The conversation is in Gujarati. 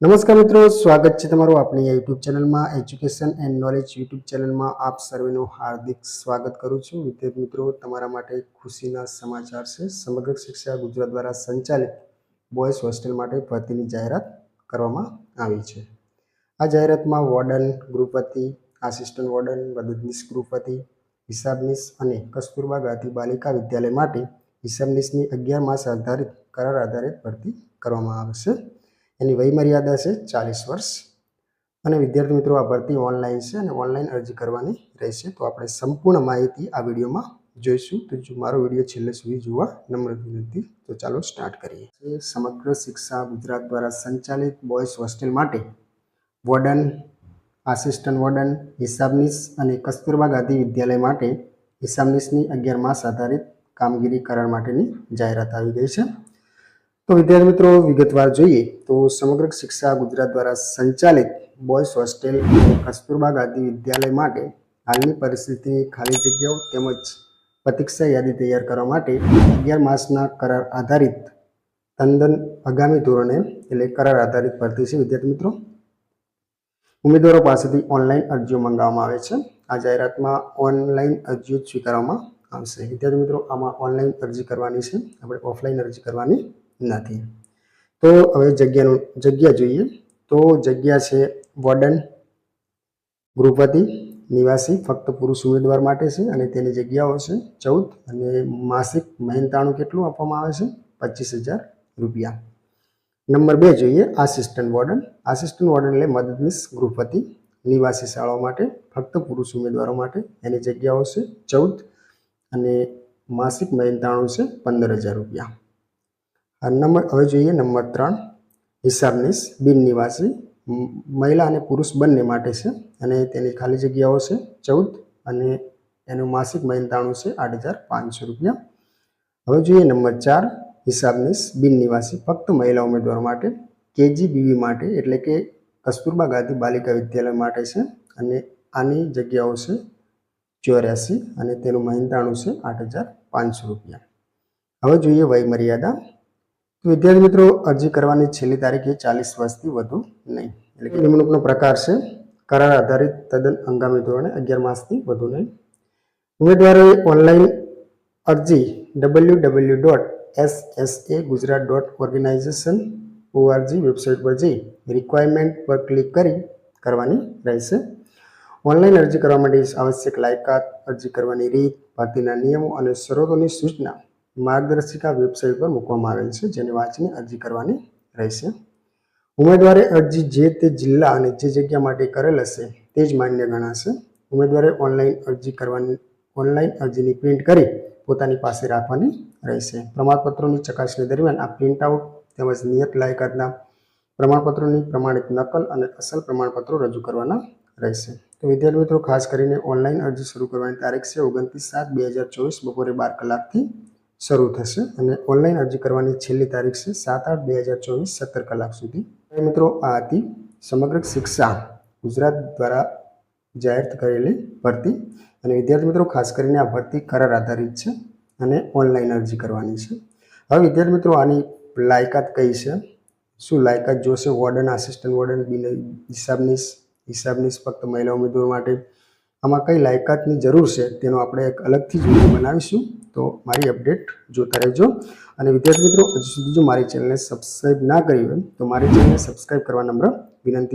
નમસ્કાર મિત્રો, સ્વાગત છે તમારું આપણી યુટ્યુબ ચેનલમાં એજ્યુકેશન એન્ડ નોલેજ યુટ્યુબ ચેનલમાં. આપ સર્વેનું હાર્દિક સ્વાગત કરું છું. વિદ્યાર્થી મિત્રો, તમારા માટે ખુશીના સમાચાર છે. સમગ્ર શિક્ષા ગુજરાત દ્વારા સંચાલિત બોયઝ હોસ્ટેલ માટે ભરતીની જાહેરાત કરવામાં આવી છે. આ જાહેરાતમાં વોર્ડન ગૃહપતિ આસિસ્ટન્ટ વોર્ડન, મદદનીશ ગૃહપતિ હિસાબનીશ અને કસ્તુરબા ગાંધી બાલિકા વિદ્યાલય માટે હિસાબનીશની અગિયાર માસ આધારિત કરાર આધારિત ભરતી કરવામાં આવશે એની વયમર્યાદા છે ચાલીસ વર્ષ. અને વિદ્યાર્થી મિત્રો, આ ભરતી ઓનલાઈન છે અને ઓનલાઈન અરજી કરવાની રહેશે. તો આપણે સંપૂર્ણ માહિતી આ વિડીયોમાં જોઈશું. તો જો મારો વીડિયો છેલ્લે સુધી જોવા નમ્ર વિનંતી. તો ચાલો સ્ટાર્ટ કરીએ. સમગ્ર શિક્ષા ગુજરાત દ્વારા સંચાલિત બોયઝ હોસ્ટેલ માટે વોર્ડન આસિસ્ટન્ટ વોર્ડન હિસાબનીસ અને કસ્તુરબા ગાંધી વિદ્યાલય માટે હિસાબનીસની અગિયાર માસ આધારિત કામગીરી કરાર માટેની જાહેરાત આવી ગઈ છે. તો વિદ્યાર્થી મિત્રો, વિગતવાર જોઈએ તો સમગ્ર શિક્ષા ગુજરાત દ્વારા સંચાલિત બોયઝ હોસ્ટેલ કસ્તુરબા ગાંધી વિદ્યાલય માટે હાલની પરિસ્થિતિની ખાલી જગ્યાઓ તેમજ પ્રતીક્ષા યાદી તૈયાર કરવા માટે અગિયાર માસના કરાર આધારિત તંદન આગામી ધોરણે, એટલે કરાર આધારિત ભરતી છે. વિદ્યાર્થી મિત્રો, ઉમેદવારો પાસેથી ઓનલાઈન અરજીઓ મંગાવવામાં આવે છે. આ જાહેરાતમાં ઓનલાઈન અરજીઓ સ્વીકારવામાં આવશે. વિદ્યાર્થી મિત્રો, આમાં ઓનલાઈન અરજી કરવાની છે. આપણે ઓફલાઈન અરજી કરવાની નથી. તો હવે જગ્યાનું, જગ્યા જોઈએ. તો જગ્યા છે વોર્ડન ગૃહપતિ, નિવાસી, ફક્ત પુરુષ ઉમેદવાર માટે છે અને તેની જગ્યાઓ છે ચૌદ અને માસિક મહેનતાણું કેટલું આપવામાં આવે છે? પચીસ હજાર રૂપિયા. નંબર બે જોઈએ, આસિસ્ટન્ટ વોર્ડન. આસિસ્ટન્ટ વોર્ડન એટલે મદદનીશ ગૃહપતિ, નિવાસી શાળાઓ માટે, ફક્ત પુરુષ ઉમેદવારો માટે. એની જગ્યાઓ છે ચૌદ અને માસિક મહેનતાણું છે પંદર હજાર રૂપિયા. આ નંબર, હવે જોઈએ નંબર ત્રણ. હિસાબનીશ, બિન નિવાસી મહિલા અને પુરુષ બંને માટે છે અને તેની ખાલી જગ્યાઓ છે ચૌદ અને એનું માસિક મહેનતાણું છે આઠ હજાર પાંચસો રૂપિયા. હવે જોઈએ નંબર ચાર. હિસાબનીશ, બિન નિવાસી, ફક્ત મહિલા ઉમેદવાર માટે, કેજીબીવી માટે, એટલે કે કસ્તુરબા ગાંધી બાલિકા વિદ્યાલય માટે છે અને આની જગ્યાઓ છે ચોર્યાસી અને તેનું મહેનતાણું છે આઠ હજાર પાંચસો રૂપિયા. હવે જોઈએ વય મર્યાદા તો વિદ્યાર્થી મિત્રો, અરજી કરવાની છેલ્લી તારીખે ચાલીસ વર્ષથી વધુ નહીં. એટલે કે નિમણૂકનો પ્રકાર છે. કરાર આધારિત તદ્દન હંગામી ધોરણે અગિયાર માસથી વધુ નહીં. ઉમેદવારોએ ઓનલાઈન અરજી W W dot S S A Gujarat dot organization ORG website પર જઈ રિક્વાયરમેન્ટ પર ક્લિક કરી કરવાની રહેશે. ઓનલાઈન અરજી કરવા માટે આવશ્યક લાયકાત, અરજી કરવાની રીત, ભરતીના નિયમો અને શરતોની સૂચના માર્ગદર્શિકા વેબસાઇટ પર મૂકવામાં આવેલ છે, જેને વાંચીને અરજી કરવાની રહેશે. ઉમેદવારે અરજી જે તે જિલ્લા અને જે જગ્યા માટે કરેલ હશે તે જ માન્ય ગણાશે. ઉમેદવારે ઓનલાઈન અરજી કરવાની, ઓનલાઈન અરજીની પ્રિન્ટ કરી પોતાની પાસે રાખવાની રહેશે. પ્રમાણપત્રોની ચકાસણી દરમિયાન આ પ્રિન્ટ આઉટ તેમજ નિયત લાયકાતના પ્રમાણપત્રોની પ્રમાણિત નકલ અને અસલ પ્રમાણપત્રો રજૂ કરવાના રહેશે. તો વિદ્યાર્થી મિત્રો, ખાસ કરીને ઓનલાઈન અરજી શરૂ કરવાની તારીખ છે ઓગણત્રીસ સાત બે હજાર ચોવીસ, બપોરે બાર કલાકથી શરૂ થશે અને ઓનલાઈન અરજી કરવાની છેલ્લી તારીખ છે સાત આઠ બે હજાર ચોવીસ સત્તર કલાક સુધી. મિત્રો, આ હતી સમગ્ર શિક્ષા ગુજરાત દ્વારા જાહેર કરેલી ભરતી. અને વિદ્યાર્થી મિત્રો, ખાસ કરીને આ ભરતી કરાર આધારિત છે અને ઓનલાઈન અરજી કરવાની છે. હવે વિદ્યાર્થી મિત્રો, આની લાયકાત કઈ છે? શું લાયકાત જોશે? વોર્ડન આસિસ્ટન્ટ વોર્ડન, બિન હિસાબનીશ હિસાબનીશ ફક્ત મહિલા ઉમેદવારો માટે? આમાં કઈ લાયકાતની જરૂર છે તેનો આપણે એક અલગથી જ વીડિયો બનાવીશું. તો મારી અપડેટ જોતા રહેજો. અને વિદ્યાર્થી મિત્રો, હજુ સુધી જો મારી ચેનલને સબસ્ક્રાઈબ ના કરી હોય, તો મારી ચેનલને સબસ્ક્રાઈબ કરવા નમ્ર વિનંતી